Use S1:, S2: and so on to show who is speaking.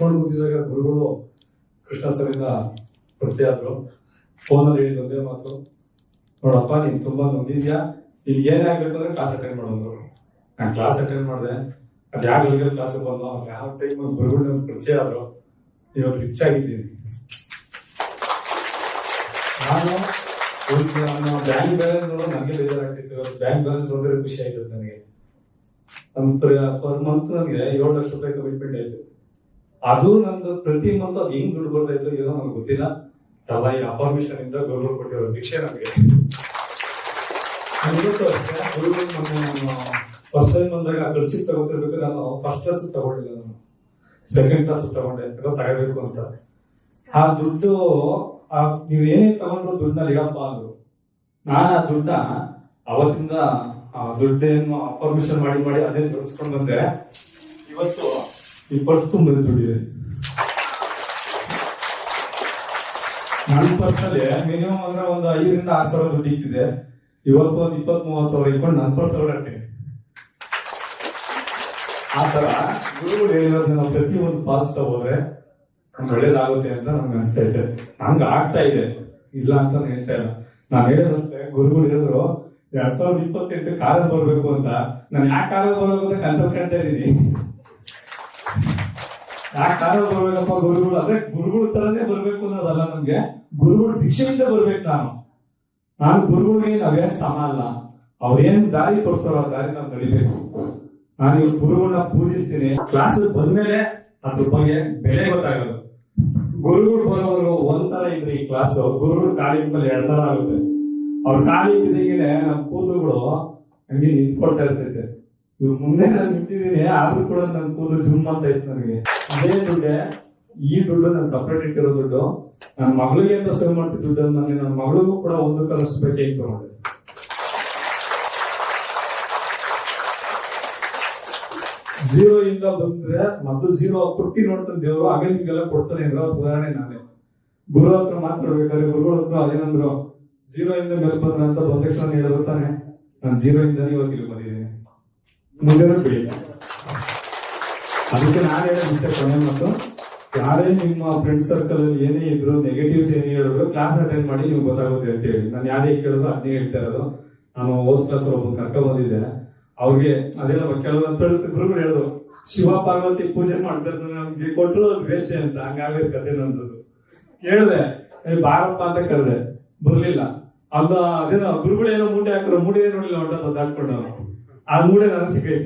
S1: ಕುತ್ಕೊಂಡು ಕೂತಿದಾಗ ಗುರುಗಳು ಕೃಷ್ಣ ಪರಿಚಯ ಆದ್ರು. ಫೋನಲ್ಲಿ ಹೇಳಿದ ಒಂದೇ ಮಾತು. ನೋಡಪ್ಪ, ನೀನ್ ತುಂಬಾ ನೊಂದಿದ್ಯಾ? ನಿನ್ಗೆ ಏನೇ ಆಗ್ಬೇಕು ಅಂದ್ರೆ ಕ್ಲಾಸ್ ಅಟೆಂಡ್ ಮಾಡೋದು ನಾನು ಕ್ಲಾಸ್ ಅಟೆಂಡ್ ಮಾಡಿದೆ. ಅದು ಯಾವ ಲೀಗಲ್ ಕ್ಲಾಸ್ ಬಂದು ಯಾವ ಟೈಮ್ ಗುರುಗಳು ನಮ್ಗೆ ಪರಿಚಯ ಆದ್ರು? ಇವತ್ತು ರಿಚ್ ಆಗಿದ್ದೀನಿ ನಾನು ಬ್ಯಾಂಕ್ ಬ್ಯಾಲೆನ್ಸ್ ನೋಡೋದು ನನಗೆ ಬೇಜಾರಾಗ್ತಿತ್ತು. ಬ್ಯಾಂಕ್ ಬ್ಯಾಲೆನ್ಸ್ ನೋಡಿದ್ರೆ ಖುಷಿ ಆಯ್ತದೆ ನನಗೆ. ನಮ್ಮ ಪರ್ ಮಂತ್ ನನಗೆ ಏಳು ಲಕ್ಷ ರೂಪಾಯಿ ಕಮಿಟ್ಮೆಂಟ್ ಆಯ್ತು. ಅದು ನಂದು ಪ್ರತಿ ಮಂತ್ ಅದು ಹೆಂಗ್ ದುಡ್ಡು ಬರ್ತಾ ಏನೋ ನನಗೆ ಗೊತ್ತಿಲ್ಲ. ಎಲ್ಲ ಈ ಅಪರ್ಮಿಷನ್ ಇಂದ ಗೌರವ ಕೊಟ್ಟಿರೋ ಭಿಕ್ಷೆ ನನಗೆ ಫಸ್ಟ್ ಟೈಮ್ ಬಂದಾಗ ಖರ್ಚಿಗೆ ತಗೋತಿರ್ಬೇಕು ನಾನು ಫಸ್ಟ್ ಕ್ಲಾಸ್ ತಗೊಂಡಿಲ್ಲ ನಾನು. ಸೆಕೆಂಡ್ ಕ್ಲಾಸ್ ತಗೊಂಡೆ. ಯಾಕಂದ್ರೆ ತಗೋಬೇಕು ಅಂತ. ಆ ದುಡ್ಡು, ಆ ನೀವು ಏನೇ ತಗೊಂಡ್ರು ದುಡ್ಡನ್ನ ಲಿಗಪ್ಪ ಅಂದ್ರು. ನಾನು ಆ ದುಡ್ಡ ಅವತ್ತಿಂದ ದುಡ್ಡೇನು ಅಪರ್ಮಿಷನ್ ಮಾಡಿ ಮಾಡಿ ಅದೇ ಜೋಡಿಸ್ಕೊಂಡು ಬಂದೆ. ಇವತ್ತು ಈ ಪರ್ಸ್ ತುಂಬಿದೆ ದುಡ್ಡಿದೆ ನನ್ನ ಪರ್ಸಲ್ಲಿ ಮಿನಿಮಮ್ ಅಂದ್ರೆ ಒಂದು ಐದರಿಂದ ಆರು ಸಾವಿರ ದುಡ್ಡು ಇಕ್ಕಿದೆ ಇವತ್ತು ಒಂದು ಇಪ್ಪತ್ತ್ ಮೂವತ್ತು ಸಾವಿರ ಇಟ್ಕೊಂಡು ನನ್ನ ಪರ್ಸ್ ಹೊರಡ್ತೀನಿ ಆ ತರ ಗುರುಗಳು ಹೇಳಿರೋದನ್ನ ಪಾಲಿಸ್ತಾ ಹೋದ್ರೆ ನಮ್ಗೆ ಒಳ್ಳೇದಾಗುತ್ತೆ ಅಂತ ನಮ್ಗೆ ಅನಿಸ್ತಾ ಇದೆ. ಹಂಗ ಆಗ್ತಾ ಇದೆ. ಇಲ್ಲ ಅಂತ ಹೇಳ್ತಾ ಇಲ್ಲ. ನಾನು ಹೇಳೋದಷ್ಟೇ ಗುರುಗಳು ಹೇಳಿದ್ರು, ಎರಡ್ ಸಾವಿರದ ಇಪ್ಪತ್ತೆಂಟು ಕಾಲಕ್ಕೆ ಬರಬೇಕು ಅಂತ. ನಾನು ಯಾಕೆ ಕಾಲ ಬರ್ಬೇಕು ಅಂತ ಕನ್ಸಲ್ಟ್ ಕಾಣ್ತಾ ಇದ್ದೀನಿ. ಯಾಕೆ ಕಾರಣ ಬರ್ಬೇಕಪ್ಪ ಗುರುಗಳು. ಅಂದ್ರೆ ಗುರುಗಳ ತರನೇ ಬರ್ಬೇಕು ಅನ್ನೋದಲ್ಲ ನಮ್ಗೆ. ಗುರುಗಳು ಭಿಕ್ಷೆಯಿಂದ ಬರ್ಬೇಕು ನಾನು. ನಾನು ಗುರುಗಳಿಗೆ ನಾವೇನ್ ಸಮ ಅಲ್ಲ. ಅವ್ರೇನ್ ದಾರಿ ತೋರಿಸ್ತಾರೋ ಆ ದಾರಿ ನಾವು ನಡಿಬೇಕು. ನಾನು ಇವ್ರು ಗುರುಗಳನ್ನ ಪೂಜಿಸ್ತೀನಿ. ಕ್ಲಾಸ್ ಬಂದ್ಮೇಲೆ ಅದ್ರ ಬಗ್ಗೆ ಬೆಲೆ ಗೊತ್ತಾಗಲ್ಲ. ಗುರುಗಳು ಬರೋರು ಒಂಥರ ಇದ್ರೆ ಈ ಕ್ಲಾಸ್ ಗುರುಗಳು ಕಾಲಿ ಮೇಲೆ ಎರಡ್ ತರ ಆಗುತ್ತೆ. ಅವ್ರ ಕಾಲಿ ಬಿದ್ದಿಗೆ ನಮ್ಮ ಕೂದಲುಗಳು ಹಂಗೆ ನಿಂತ್ಕೊಳ್ತಾ ಇರ್ತೈತೆ. ಇವ್ರ ಮುಂದೆ ನಾನು ನಿಂತಿದ್ದೀನಿ ಆದ್ರೂ ಕೂಡ ನನ್ನ ಕೂದಲು ಜುಮ್ ಅಂತ ಇತ್ತು ನನಗೆ. ಅದೇ ದುಡ್ಡೆ, ಈ ದುಡ್ಡು ನಾನು ಸಪ್ರೇಟ್ ಇಟ್ಟಿರೋ ದುಡ್ಡು ನನ್ನ ಮಗಳಿಗೆ ಅಂತ ಸೇವ್ ಮಾಡ್ತಿದ್ದ ದುಡ್ಡು ನನಗೆ ನನ್ನ ಮಗಳಿಗೂ ಕೂಡ ಒಂದು ಕಲಷ್ಟು ಬೇಕು ತಗೊಂಡೆ. ಝೀರೋ ಇಂದ ಬಂದ್ರೆ ಮತ್ತು ಝೀರೋ ಕೊಟ್ಟಿ ನೋಡ್ತಾನೆ ದೇವರು, ಹಾಗೆ ನಿಮ್ಗೆಲ್ಲ ಕೊಡ್ತಾನೆ ಇರೋ ಉದಾಹರಣೆ ನಾನೇ. ಗುರು ಹತ್ರ ಮಾತಾಡ್ಬೇಕಾದ್ರೆ ಗುರುಗಳ ಹತ್ರ ಅದೇನಂದ್ರು ಝೀರೋ ಇಂದ ಮೇಲೆ ಬಂದ್ರೆ ಅಂತ ಬಂದ ತಕ್ಷಣ ಹೇಳಿದ್ರು ತಾನೆ. ನಾನು ಝೀರೋ ಇಂದ ಇವತ್ತು ಇಲ್ಲಿ ಬಂದಿದ್ದೀನಿ. ಮುಂದೆ ಬಿಡಿ. ಅದಕ್ಕೆ ನಾನು ಹೇಳೋದು ಇಷ್ಟೇ ಕೊನೆ ಮತ್ತು ಯಾರೇ ನಿಮ್ಮ ಫ್ರೆಂಡ್ ಸರ್ಕಲ್ ಅಲ್ಲಿ ಏನೇ ಇದ್ರು ನೆಗೆಟಿವ್ಸ್ ಏನೇ ಹೇಳಿದ್ರು ಕ್ಲಾಸ್ ಅಟೆಂಡ್ ಮಾಡಿ ನೀವು ಗೊತ್ತಾಗುತ್ತೆ ಅಂತ ಹೇಳಿ. ನಾನು ಯಾರೇ ಕೇಳಿದ್ರು ಅದನ್ನೇ ಹೇಳ್ತಾ ಇರೋದು. ನಾನು ಓದ್ ಕ್ಲಾಸ್ ಒಬ್ಬ ಕರ್ಕೊಂಡ್ ಬಂದಿದ್ದೆ. ಅವ್ರಿಗೆ ಅದೆಲ್ಲ ಕೆಲವೊಂದು ಗುರುಗಳು ಹೇಳಿದ್ರು, ಶಿವ ಪಾರ್ವತಿ ಪೂಜೆ ಮಾಡ್ತಾರೆ ನಮ್ಗೆ ಕೊಟ್ಟರು ಅದು ಅಂತ ಹಂಗಾಗೋ ಕತೆ ನಂದದು ಕೇಳಿದೆ ಬಾರಪ್ಪ ಅಂತ ಕರೆದೆ, ಬರ್ಲಿಲ್ಲ. ಅಲ್ಲ, ಅದೇನೋ ಗುರುಗಳು ಏನೋ ಮೂಟೆ ಹಾಕಿದ್ರು, ಮೂಟೆ ನೋಡಿಲ್ಲ, ಹೊಟ್ಟ ಹಾಕೊಂಡು ಆ ಮೂಡೆ ನನಗೆ ಸಿಕ್ಕೈತಿ